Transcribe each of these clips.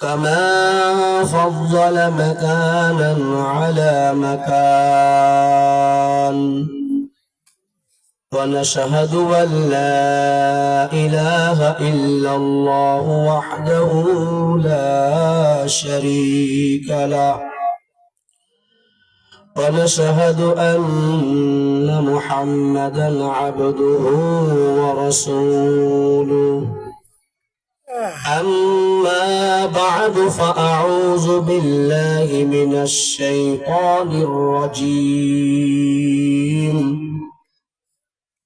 كما فضل مكانا على مكان ونشهد أن لا إله إلا الله وحده لا شريك له ونشهد أن محمدا عبده ورسوله أما بعد فأعوذ بالله من الشيطان الرجيم.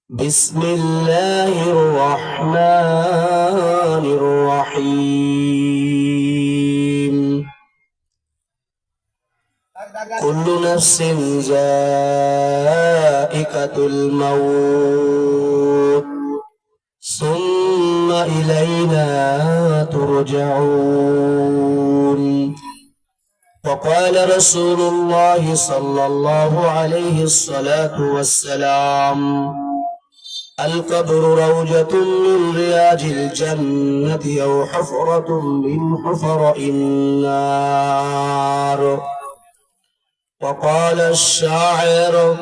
بسم الله الرحمن الرحيم. كل نفس ذائقة الموت. ثم إلينا ترجعون. وقال رسول الله صلى الله عليه الصلاة والسلام القبر روجة من رياج الجنة أو حفرة من حفر النار. وقال الشاعر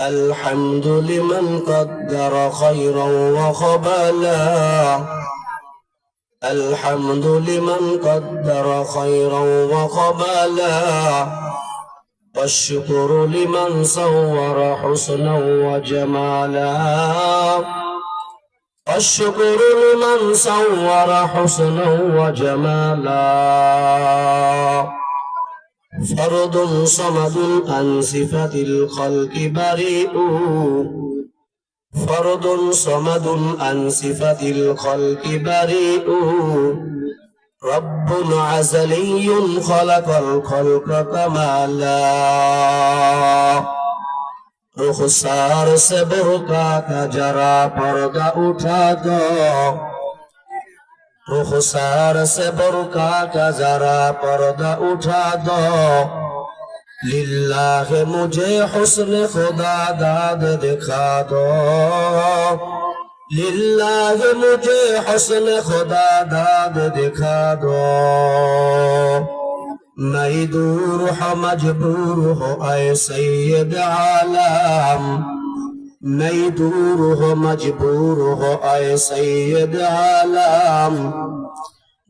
الحمد لمن قدر خيرا وخبلا الحمد لمن قدر خيرا وقبلا. والشكر لمن صور حسنا وجمالا. والشكر لمن صور حسنا وجمالا. فرد صمد عن صفة الخلق بريء فرد صمد عن صفة الخلق بريء رب عزلي خلق الخلق كما لا رخسار سے برکا کا جرا پردہ اٹھا دو रुखसार से बरुखा का जरा पर्दा उठा दो लिल्लाह मुझे हुस्न खुदा दाद दिखा दो लिल्लाह मुझे हुस्न खुदा दाद दिखा दो मैं दूर हो मजबूर हो ऐ सैयद आलम नहीं दूर हो मजबूर हो आए सैयद आलम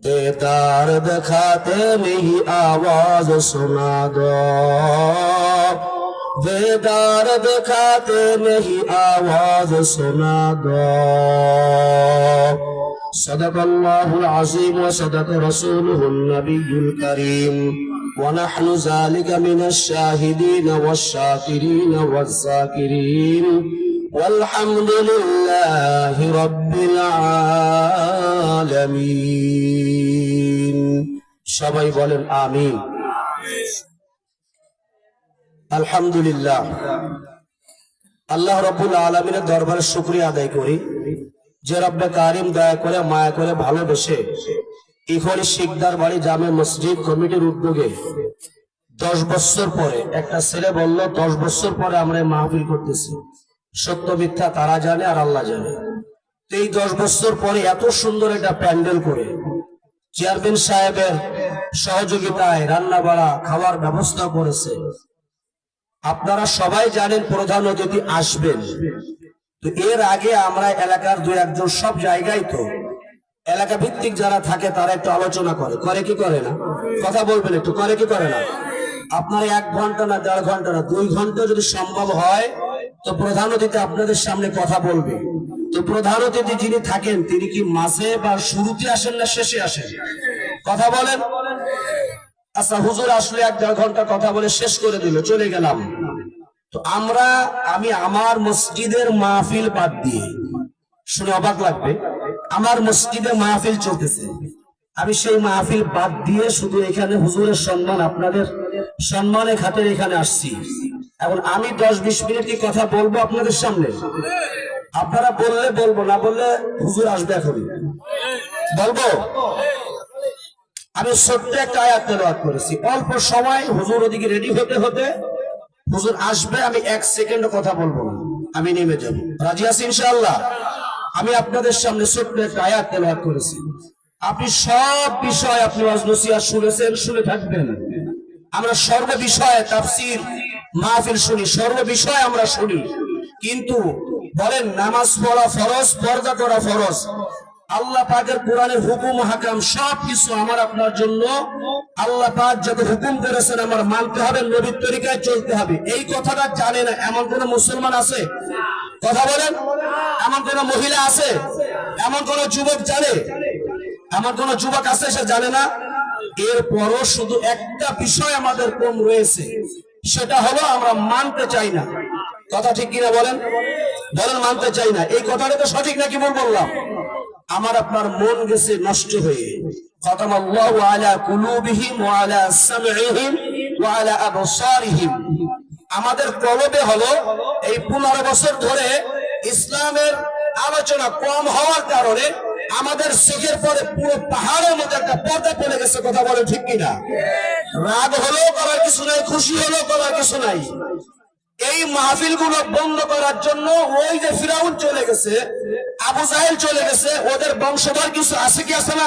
देदार दिखाते नहीं आवाज सुना दो देदार दिखाते नहीं आवाज सुना दो صدق الله العظيم وصدق رسوله النبي الكريم ونحن ذلك من الشاهدين والشاكرين والذاكرين والحمد لله رب العالمين সবাই বলেন আমিন আলহামদুলিল্লাহ আল্লাহ রব্বুল আলমিনের দরবারে শুক্রিয়া আদায় করি যে রব্বে কারিম দয়া করে মায়া করে ভালোবেসে ইখরি শিকদার বাড়ি জামে মসজিদ কমিটির উদ্যোগে দশ বছর পরে একটা ছেলে বলল দশ বছর পরে আমরা এই মাহফিল করতেছি সত্য মিথ্যা তারা জানে আর আল্লাহ জানে। এই দশ বছর পরে এত সুন্দর একটা প্যান্ডেল করে, চেয়ারম্যান সাহেবের সহযোগিতায় রান্না বাড়া খাওয়ার ব্যবস্থা করেছে। আপনারা সবাই জানেন প্রধান অতিথি আসবেন। তো এর আগে আমরা এলাকার দু একজন সব জায়গায় তো এলাকা ভিত্তিক যারা থাকে তারা একটু আলোচনা করে। করে কি করে না? কথা বলবেন একটু, করে কি করে না? আপনারা এক ঘণ্টা না দেড় ঘণ্টা না, দুই ঘণ্টা যদি সম্ভব হয় তো প্রধান অতিথি আপনাদের সামনে কথা বলবে। তো প্রধান অতিথি যিনি থাকেন, তিনি কি মাঝে বা শুরুতে আসেন না শেষে আসেন? কথা বলেন। আচ্ছা হুজুর আসলে এক দেড় ঘণ্টা কথা বলে শেষ করে দিল, চলে গেলাম। তো আমরা, আমি আমার মসজিদের মাহফিল বাদ দিয়ে, শুনে অবাক লাগবে, আমার মসজিদে মাহফিল চলতেছে। আমি সেই মাহফিল বাদ দিয়ে শুধু এখানে হুজুরের সম্মান, আপনাদের সম্মানের খাতের এখানে আসছি। এখন আমি দশ বিশ মিনিট কথা বলব আপনাদের সামনে? আপনারা বললে বলব, না বললে হুজুর আসবে এখন বলব? আমি ছোট্ট একটা আয়াত তেলাওয়াত করেছি। অল্প সময় হুজুর ওদিকে রেডি হতে হতে হুজুর আসবে, আমি এক সেকেন্ড কথা বলব না। আমি নেমে যাব। রাজি আছি ইনশাআল্লাহ? আমি আপনাদের সামনে ছোট্ট একটা আয়াত তেলাওয়াত করেছি। আপনি সব বিষয় আপনি ওয়াজনসিয়া শুনেছেন, শুনে থাকবেন। আমরা সর্ব বিষয়ে তাফসীর মাহফিল শুনি সর্ব বিষয় আমরা শুনি। কিন্তু বলেন, নামাজ পড়া ফরজ, পর্দা করা ফরজ। আল্লাহ পাকের কোরআনের হুকুম, হাকাম সব কিছু আমার আপনার জন্য। আল্লাহ পাক যত হুকুম করেছেন আমার মানতে হবে, নবীর তরিকায় চলতে হবে। এই কথাটা জানে না, এমন কোন মুসলমান আছে? কথা বলেন, এমন কোন মহিলা আছে? এমন কোন যুবক জানে? এমন কোন যুবক আছে সে জানে না? এরপরও শুধু একটা বিষয় আমাদের কম রয়েছে। সেটা হলো আমরা মানতে চাই না। কথা ঠিক কিনা বলেন? বলেন মানতে চাই না। এই কথাটা তো সঠিক নাকি ভুল বললাম? আমার আপনার মন গেছে নষ্ট হয়ে। আমাদের কলবে হলো এই পনেরো বছর ধরে ইসলামের আলোচনা কম হওয়ার কারণে আমাদের চোখের পরে পুরো পাহাড়ের মধ্যে একটা পর্দা পড়ে গেছে, কথা বলে ঠিক কিনা? রাগ হলেও করার কিছু নাই, খুশি হলেও করার কিছু নাই। এই মাহফিলগুলো বন্ধ করার জন্য ওই যে ফিরাউন চলে গেছে, আবু জাহেল চলে গেছে, ওদের বংশধর কিছু আছে কি আছে না?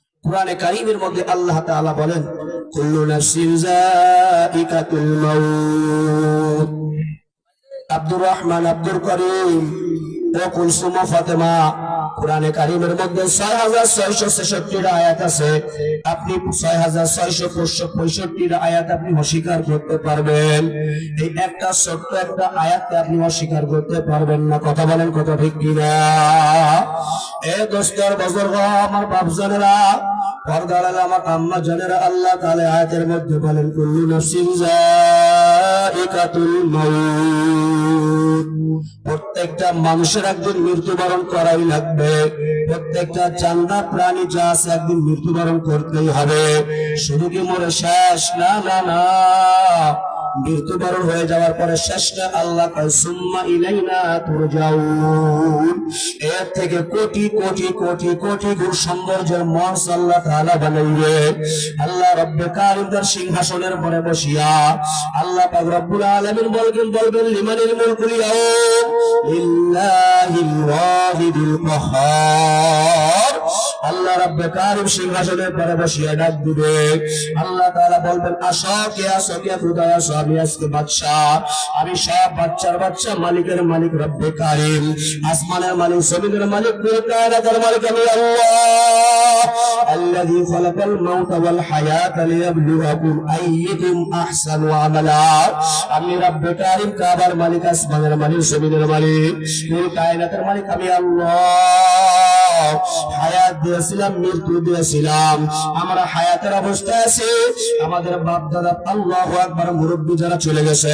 কোরআনে কারিমের মধ্যে আল্লাহ তাআলা বলেন, কুল্লু নাফসিন যায়িকাতুল মাউত। আব্দুর রহমান আব্দুল করিম ও কুলসুম মধ্যে আয়াত আছে। আপনি ছয় হাজার ছয়শো পঁয়ষট্টির আয়াত আপনি অস্বীকার করতে পারবেন। এই একটা ছোট্ট একটা আয়াতকে আপনি অস্বীকার করতে পারবেন না। কথা বলেন, কথা ঠিক কিনা? এ দোস্তর আমার পর্দার আমার আম্মা জানেরা, আল্লাহ তাহলে আয়াতের মধ্যে বলেন, কুল্লু মাউত। প্রত্যেকটা মানুষের একদিন মৃত্যুবরণ করাই লাগবে। প্রত্যেকটা চান্দা প্রাণী যা আছে একদিন মৃত্যুবরণ করতেই হবে। শুধু কি মরে শেষ? না না না। মৃত্যুবরণ হয়ে যাওয়ার পরে শেষটা আল্লাহ এর থেকে কোটি কোটি কোটি কোটি গুণ সৌন্দর্যের মঞ্চ আল্লাহ বানাইবে আল্লাহ রব্বে কারিমদার সিংহাসনের পরে বসিয়া আল্লাহ রব্বুল বলবেন বলবেন আল্লাহ রাব্বে কারিম সিংহাসনের পরে বসিয়া ডাক দিবে আল্লাহ তাআলা বলবেন আসো কে আসো কে খুদা আসো আমি আজকে বাদশাহ আমি সব বাচ্চার বাচ্চা মালিকের মালিক রব্বে কারিম আসমানের মালিক জমিনের মালিক কুল কায়নাতের মালিক আমি আল্লাহ الذي خلق الموت والحياة ليبلوكم أيكم أحسن عملا আমি রব্বে কারিম কাবার মালিক আসমানের মালিক জমিনের মালিক কুল কায়নাতের মালিক আমি আল্লাহ হায়াত দিয়েছিলাম, মৃত্যু দিয়েছিলাম। আমরা হায়াতের অবস্থায় আছি। আমাদের বাপ দাদা আল্লাহ একবার মুরব্বী যারা চলে গেছে,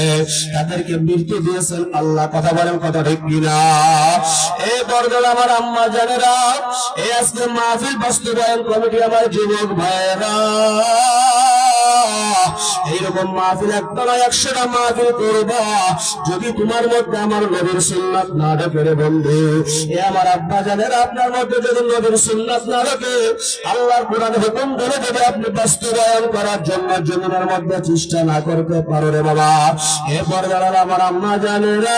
তাদেরকে মৃত্যু দিয়েছেন। আল্লাহ কথা বলেন, কথা ঠিক কিনা? এ বর্দল আমার আম্মা জানেরা, এ আজকে মাহফিল বাস্তবায়ন কমিটি আমার যুবক ভাইরা এইরকম মাহফিল একটা একশোটা মাহফিল করবা। যদি তোমার মধ্যে আমার নবীর সুন্নাত না ঢোকে রে বন্ধু, এ আমার আব্বা জানের আপনার মধ্যে যদি নবীর সুন্নাত না ঢোকে, আল্লাহর কোরআন হুকুম ধরে যদি আপনি বাস্তবায়ন করার জন্য জমিনের মধ্যে চেষ্টা না করতে পারো রে বাবা। এরপর যারা আমার আম্মা জানেরা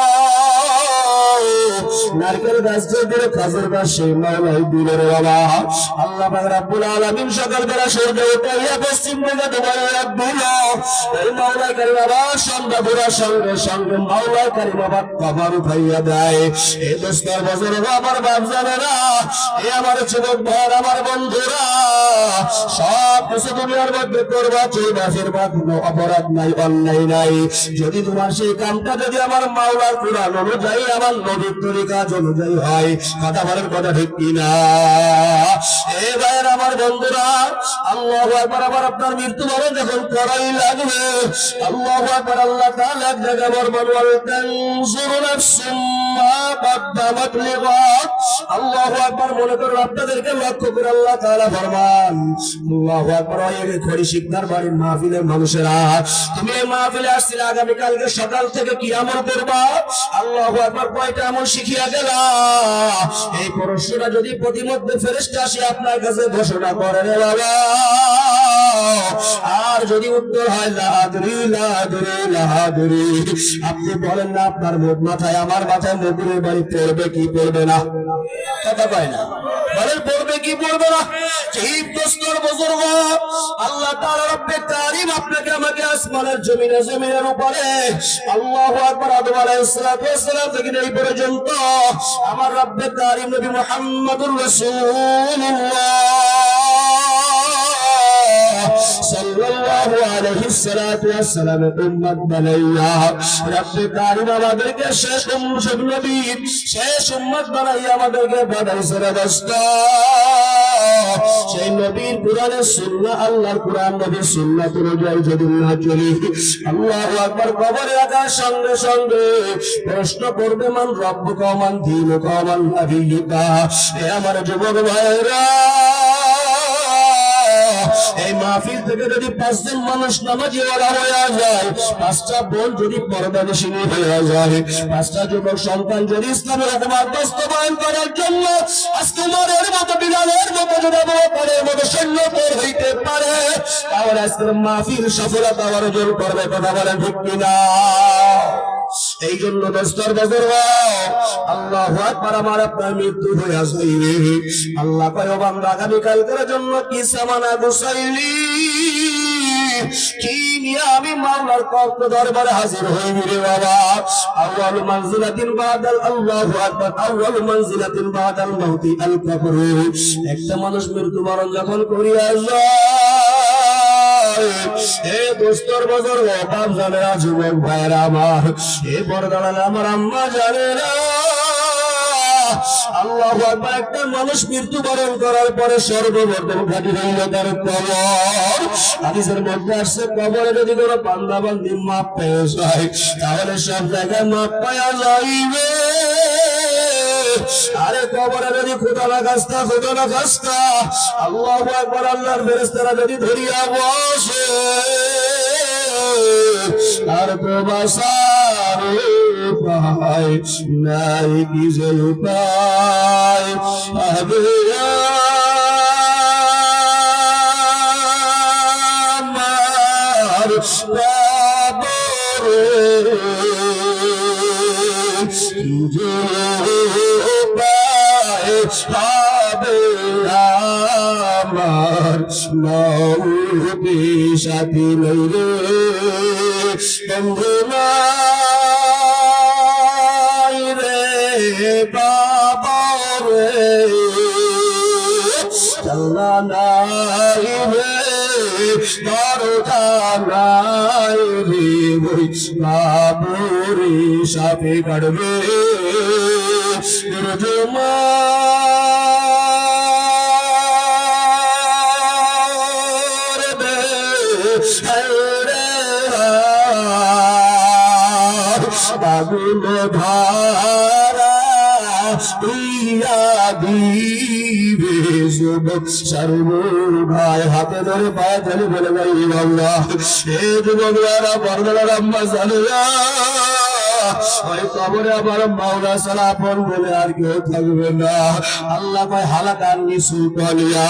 নারকেল গাছ যে দিল খাজুর গাছ মাওলাই দিল রে বাবা। আল্লাহ রাব্বুল আলামিন সকালবেলা সূর্য উঠাইয়া পশ্চিম দিকে এই মাওলাই কারি বাবা, সন্ধ্যা সঙ্গে সঙ্গে মাওলাই কারি বাবা কবর উঠাইয়া দেয়। দোস্তর আমার বাপ জানে না এ আমার যুবক ভাই আমার বন্ধুরা। সব দুনিয়ার মধ্যে করবা চলবা ফিরবা কোনো অপরাধ নাই, অন্যায় নাই। যদি তোমার সেই কামটা যদি আমার মাওলার কোরআন অনুযায়ী, আমার নবীর তরিকাজ অনুযায়ী হয় কথা বলেন কথা ঠিক কিনা? এ ভাইয়ের আমার বন্ধুরা, আল্লাহ একবার আবার আপনার মৃত্যু বরণ যখন করাই লাগবে, আল্লাহ একবার আল্লাহ তাহলে এক জায়গায় বলবেন লিগাদ আল্লাহ একবার মনে করুন আপনাদেরকে লক্ষ্য করে আল্লাহ তাআলা ফরমান, আল্লাহু প্রশ্নটা যদি প্রতিমধ্যে ফেরেশতা আসি, আপনার কাছে ঘোষণা করে রে বাবা। আর যদি উত্তর হয় আপনি বলেন না, আপনার মুখ মাথায়, আমার মাথায় মুকুরের বাড়ি পড়বে কি পড়বে না? কথা পায় না। বলেন, পড়বে কি পড়বে না? ঠিক দোস্তর বুজুর্গ আল্লাহ তাআলা রব্বে কারীম আপনাকে, আমাকে আসমানের জমিনে, জমিনের উপরে। আল্লাহু আকবার আদম আলাইহিস সালাম থেকে এই পর্যন্ত আমার রব্বে তারিম নবী মুহাম্মদুর রাসূলুল্লাহ। সাল্লাল্লাহু আলাইহি সালাতু ওয়াস সালাম উম্মত বানাইয়া, রব্বে কারীম আমাদেরকে শেষ উম্মত নবী, শেষ উম্মত বানাইয়া আমাদেরকে পাঠাইছে রে দোস্ত। সেই নবীর সুন্নাহ, আল্লাহর নবীর অনুযায়ী যদি না চলি, আল্লাহু আকবার কবরে সঙ্গে সঙ্গে প্রশ্ন করবে, মান রব্ব কমান দিন কমান নাবিয়িকা? এ আমার যুবক ভাইরা এই মাহফিল থেকে যদি পাঁচজন মানুষ নামাজি ওরা হয়ে যায়, পাঁচটা বোন যদি পরদানিসিনী হয়ে যায়, পাঁচটা যুবক সন্তান যদি ইসলামের বাস্তবায়ন করার জন্য আজকে উমরের মতো, বিলালের মতো, যদি মতো সৈন্য হইতে পারে, তাহলে আজকের মাহফিল সফলতা অর্জন করবে, কথা বলেন ঠিক কিনা? এই জন্য দস্তর বজর আল্লাহ আকবার, আমার আপনার মৃত্যু হয়ে আসবে। আল্লাহ কয় বান্দা আগামী কালকের জন্য কি সামানা গুসাইলি আমি দরবারে হাজির রে বাবা? একটা মানুষ মৃত্যুবরণ যখন করিয়া যায় এ দোস্তর বজর বাপ জানে না যুবক ভাইয়ের আমার। এ বরদালাল আমার আম্মা জানে না আল্লাহ একবার একটা মানুষ মৃত্যুবরণ করার পরে সর্বপ্রথম ঘাটি হইল তার কবর। হাদিসের মধ্যে আসছে, কবরে যদি কোনো পান্দা বান্দি মাপ পেয়ে যায়, তাহলে সব জায়গায় মাপ পাওয়া যাইবে। আরে কবরে যদি খোদা না খাস্তা, খোদা না খাস্তা, আল্লাহ একবার আল্লাহর ফেরেস্তারা যদি ধরিয়া বসে, আর প্রবাসার উপায় নাই যে উপায়? হবে নৌদি সাথী লইরে বন্ধু রে, বাবা রে। চাল্লা নাই রে, দরজা নাই রে বই বাবুরি সাপে কাটবে রজমা বাবুল ধারা ইয়া দিবে যুবক সর্বর ভাই হাতে ধরে পায়ে ধরে বলে ভাই বাংলা এ যুবকরা যারা বর্ণনা রাম্মা জানুয়া ওই কবরে আমার মাওলা সালা আপন আর কেউ থাকবে না। আল্লাহ কয়, হালাকার নিসু কলিয়া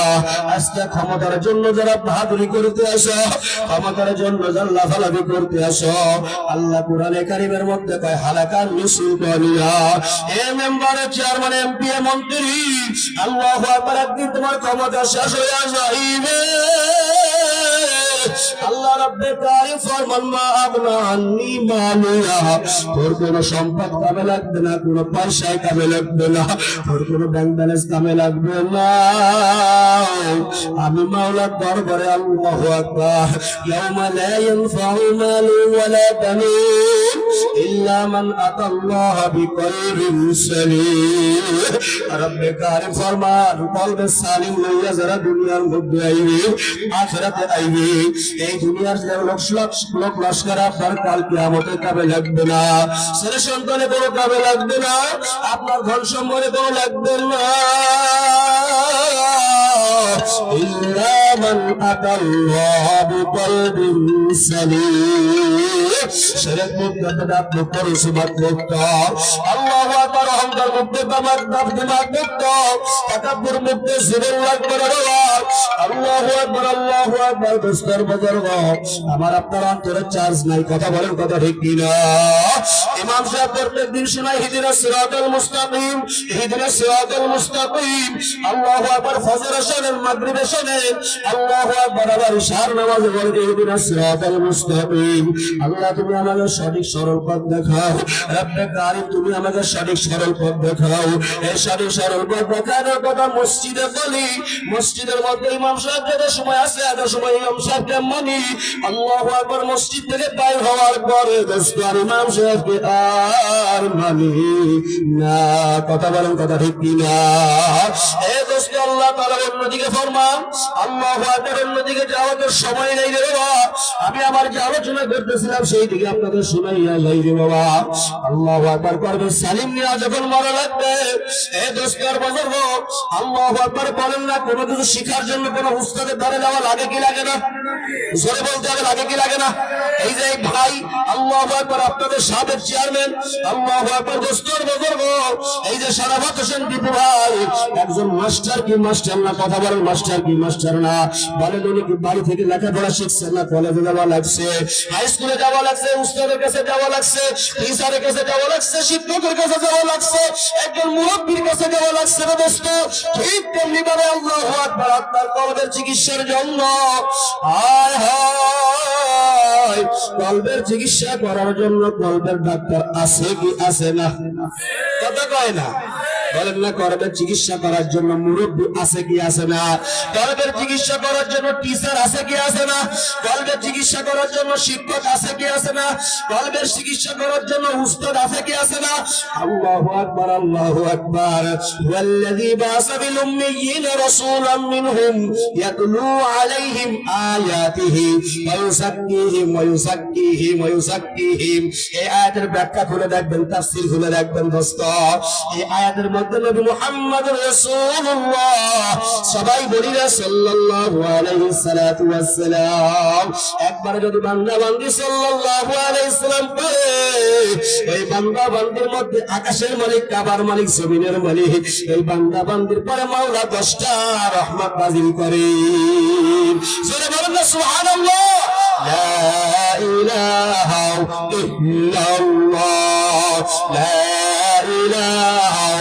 আজকে ক্ষমতার জন্য যারা বাহাদুরি করতে আসো, ক্ষমতার জন্য যারা লাফালাফি করতে আসো, আল্লাহ কোরআনে কারিমের মধ্যে কয়, হালাকার নিসু এ মেম্বারের চেয়ারম্যান, এমপি মন্ত্রী, আল্লাহ একদিন তোমার ক্ষমতা শেষ হয়ে যাইবে আল্লাহ রাব্বে কারিম ফরমান, মা আবনা আন্নি মালিয়া। তোর কোন সম্পদ কামে লাগবে না, কোন পয়সায় কামে লাগবে না, তোর কোন ব্যাংক ব্যালেন্স কামে লাগবে না। আমি মাওলার দরবারে আল্লাহু আকবার। ইয়াউমা লা ইয়ানফাউ মালু ওয়ালা বানুন ইল্লা মান আতাল্লাহ বিকলবিন সালিম। রব্বে কারিম ফরমান, কলবে সালিম লইয়া যারা দুনিয়ার মধ্যে আইবে, আখিরাতে আইবে। এই দুনিয়ার যে লোক লোক লোক লস্কর আপনার কাল কিয়ামতের কাবে লাগবে না। ছেলে সন্তানে কোনো কাবে লাগবে না। আপনার ধন সম্মানে কোনো লাগবে না। إلا من أتى الله بقلب سليم شرك مبتدأ مقر سبت مقتا الله أكبر أحمد مبتدأ مقتا دماغ مقتا تكبر مبتدأ سر الله أكبر الله الله أكبر الله أكبر দোস্তর বাজার আমার আপনার অন্তরে চার্জ নাই কথা বলেন কথা ঠিক কিনা ইমাম সাহেব প্রত্যেক দিন শোনায় হিদিনা সিরাতাল মুস্তাকিম, হিদিনা সিরাতাল মুস্তাকিম। আল্লাহু আকবার ফজর শোনেন মাগরিব শোনেন আল্লাহু আকবার আবার ইশার নামাজে বলেন হিদিনা সিরাতাল মুস্তাকিম। আল্লাহ, তুমি আমাকে সঠিক সরল পথ দেখাও। রব্বে কারিম, তুমি আমাকে সঠিক সরল পথ দেখাও। এই সঠিক সরল পথ দেখানোর কথা মসজিদে বলি। মসজিদের মধ্যে ইমাম সাহেব যেতে সময় আছে, এত সময় ইমাম সাহেবকে মানি। আল্লাহু আকবার মসজিদ থেকে বাইর হওয়ার পরে দোস্ত আর ইমাম সাহেবকে আর মানি? না, কথা বলেন কথা ঠিক কিনা? এ দোস্ত, আল্লাহ অন্যদিকে ফরমান। আল্লাহু আকবার, অন্যদিকে যাওয়ার সময় রে বাবা। আমি আমার যে আলোচনা করতেছিলাম, সেই দিকে আপনাদের শুনাইয়া যাই রে বাবা। আকবার করবে সালিম নিয়া যখন মরা লাগবে এ আকবার, বলেন না, কোনো কিছু শিখার জন্য কোনো উস্তাদের দ্বারে যাওয়া লাগে কি লাগে না? জোরে বলতে হবে, লাগে কি লাগে না? এই যে ভাই, আল্লাহ একবার আপনাদের সাবেক চেয়ারম্যান বজর্গ, এই যে হোসেন টিপু ভাই, একজন মাস্টার কি মাস্টার না, কথা বলেন মাস্টার কি মাস্টার না, বলেন উনি কি বাড়ি থেকে লেখাপড়া শিখছেন না, কলেজে যাওয়া লাগছে হাই স্কুলে যাওয়া লাগছে, উস্তাদের কাছে যাওয়া লাগছে টিচারের কাছে যাওয়া লাগছে, শিক্ষকের কাছে যাওয়া লাগছে, একজন মুরব্বীর কাছে যাওয়া লাগছে রে দোস্ত, ঠিক তেমনি ভাবে আল্লাহ একবার আপনার চিকিৎসার জন্য, হায় হায়। কলবের চিকিৎসা করার জন্য কলবের ডাক্তার আছে কি আছে না? কথা কয় না। বলেন না কলবের চিকিৎসা করার জন্য মুরব্বী আছে কি আছে না? কলবের চিকিৎসা করার জন্য টিচার আছে কি আছে না? কলবের চিকিৎসা করার জন্য শিক্ষক আছে কি আছে না? কলবের চিকিৎসা করার জন্য উস্তাদ আছে কি আছে না? আল্লাহু আকবার আল্লাহু আকবার। ওয়াল্লাযী বাসা বিল উম্মিয়িনা রাসূলাম মিনহুম ইয়াতলু আলাইহিম আয়াতিহি ওয়া ইউযাক্কিহিম ওয়া এই আয়াতের ব্যাখ্যা খুলে দেখবেন, তাফসীর খুলে দেখবেন, দোস্ত। এই আয়াতের আকাশের মালিক, কাবার মালিক, জমিনের মালিক, এই বান্দা বান্দির পরে মাওলা দশটা রহমত করে। জোরে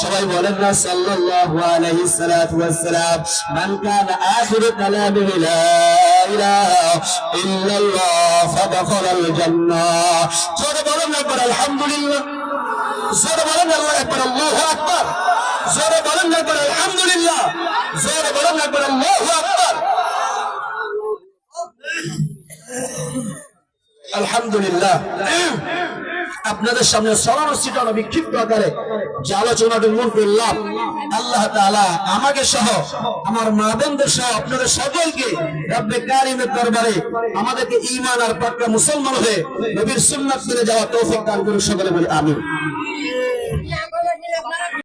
সবাই বলেন না, সাল্লাল্লাহু আলাইহি সাল্লাতু ওয়াসসালাম, মান কানা আখিরু কালামিহি লা ইলাহা ইল্লাল্লাহ ফাদাখালাল জান্নাহ। জোরে বলেন একবার আলহামদুলিল্লাহ। জোরে বলেন আল্লাহ একবার আল্লাহু আকবার। জোরে বলেন একবার আলহামদুলিল্লাহ। জোরে বলেন একবার আল্লাহু আকবার। আলহামদুলিল্লাহ। আপনাদের সামনে সরানো বিক্ষিপ্ত আকারে, যে আলোচনাটি মূল করলাম আল্লাহ আমাকে সহ, আমার মা বন্ধু সহ আপনাদের সকলকে দরবারে আমাদেরকে ইমান আর পাক্কা মুসলমান হয়ে নবীর সুন্নাত মেনে যাওয়া তৌফিক দান করুন সকলে বলে আমি